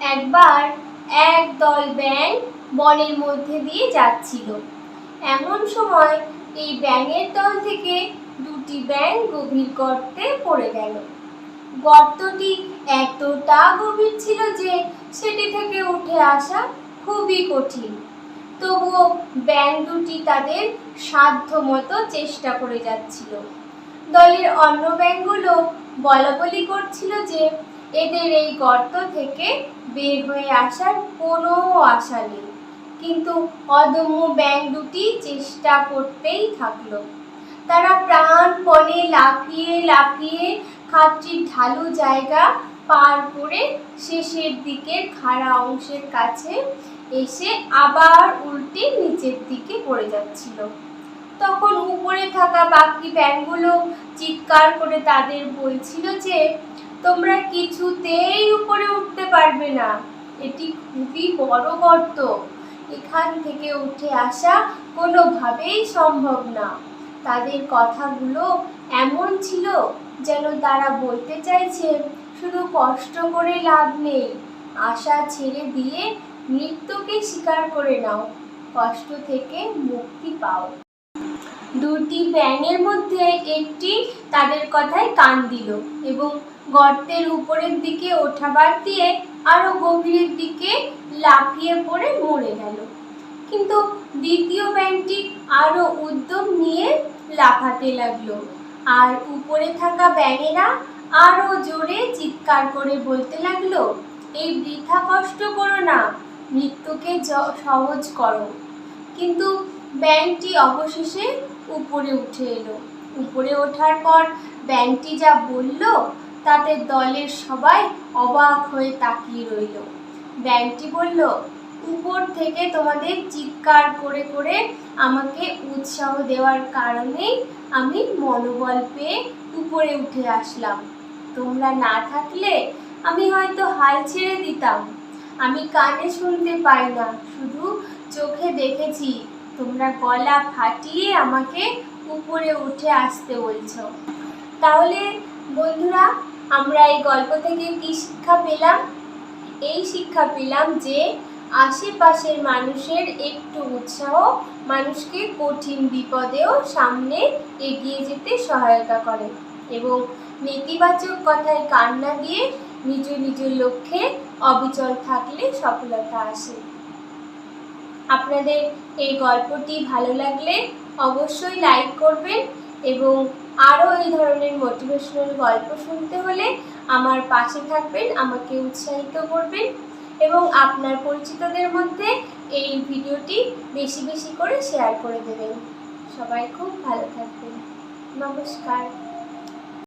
একবার এক দল ব্যাঙ বনের মধ্যে দিয়ে যাচ্ছিল। এমন সময় এই ব্যাঙের দল থেকে দুটি ব্যাঙ গভীর গর্তে পড়ে গেল। গর্তটি এতটা গভীর ছিল যে সেটি থেকে উঠে আসা খুবই কঠিন। তবুও ব্যাঙ দুটি তাদের সাধ্য মতো চেষ্টা করে যাচ্ছিল। দলের অন্য ব্যাঙগুলো বলাবলি করছিল যে এদের এই গর্ত থেকে বের হয়ে আসার কোনো আশা নেই। কিন্তু অদম্য ব্যাঙ দুটি চেষ্টা করতেই থাকল। তারা প্রাণপণে লাফিয়ে লাফিয়ে খাপটির ঢালু জায়গা পার করে শেষের দিকের খাড়া অংশের কাছে এসে আবার উল্টে নিচের দিকে পড়ে যাচ্ছিল। তখন উপরে থাকা বাকি ব্যাঙগুলো চিৎকার করে তাদের বলছিল যে তোমরা কিছুতেই উপরে উঠতে পারবে না। এটি খুবই বড় গর্ত। এখান থেকে উঠে আসা কোনোভাবেই সম্ভব না। তাদের কথাগুলো এমন ছিল যেন তারা বলতে চাইছে, শুধু কষ্ট করে লাভ নেই। আশা ছেড়ে দিয়ে মৃত্যুকে স্বীকার করে নাও। কষ্ট থেকে মুক্তি পাও। দুটি ব্যাঙের মধ্যে একটি তাদের কথায় কান দিল এবং গর্তের উপরের দিকে ওঠা বাদ দিয়ে আরও গভীরের দিকে লাফিয়ে পড়ে মরে গেল। কিন্তু দ্বিতীয় ব্যাঙটি আরও উদ্যম নিয়ে লাফাতে লাগল। আর উপরে থাকা ব্যাঙেরা আরও জোরে চিৎকার করে বলতে লাগল, এই বৃথা কষ্ট করো না, মৃত্যুকে সহজ করো। কিন্তু ব্যাঙটি অবশেষে উপরে উঠে এলো। উপরে ওঠার পর ব্যাঙটি যা বলল তাতে দলের সবাই অবাক হয়ে তাকিয়ে রইল। ব্যাঙটি বলল, উপর থেকে তোমাদের চিৎকার করে করে আমাকে উৎসাহ দেওয়ার কারণেই আমি মনোবল পেয়ে উপরে উঠে আসলাম। তোমরা না থাকলে আমি হয়তো হাল ছেড়ে দিতাম। আমি কানে শুনতে পাই না, শুধু চোখে দেখেছি। তোমরা গলা ফাটিয়ে আমাকে উপরে উঠে আসতে বলছো। তাহলে বন্ধুরা আমরা এই গল্প থেকে কি শিক্ষা পেলাম? এই শিক্ষা পেলাম যে আশেপাশের মানুষের একটু উৎসাহ মানুষকে কঠিন বিপদেও সামনে এগিয়ে যেতে সহায়তা করে এবং নেতিবাচক কথায় কান না দিয়ে নিজ নিজ লক্ষ্যে অবিচল থাকলে সফলতা আসে। আপনাদের এই গল্পটি ভালো লাগলে অবশ্যই লাইক করবেন এবং আরও এই ধরনের মোটিভেশনাল গল্প শুনতে হলে আমার পাশে থাকবেন, আমাকে উৎসাহিত করবেন এবং আপনার পরিচিতদের মধ্যে এই ভিডিওটি বেশি বেশি করে শেয়ার করে দেবেন। সবাই খুব ভালো থাকবেন। নমস্কার।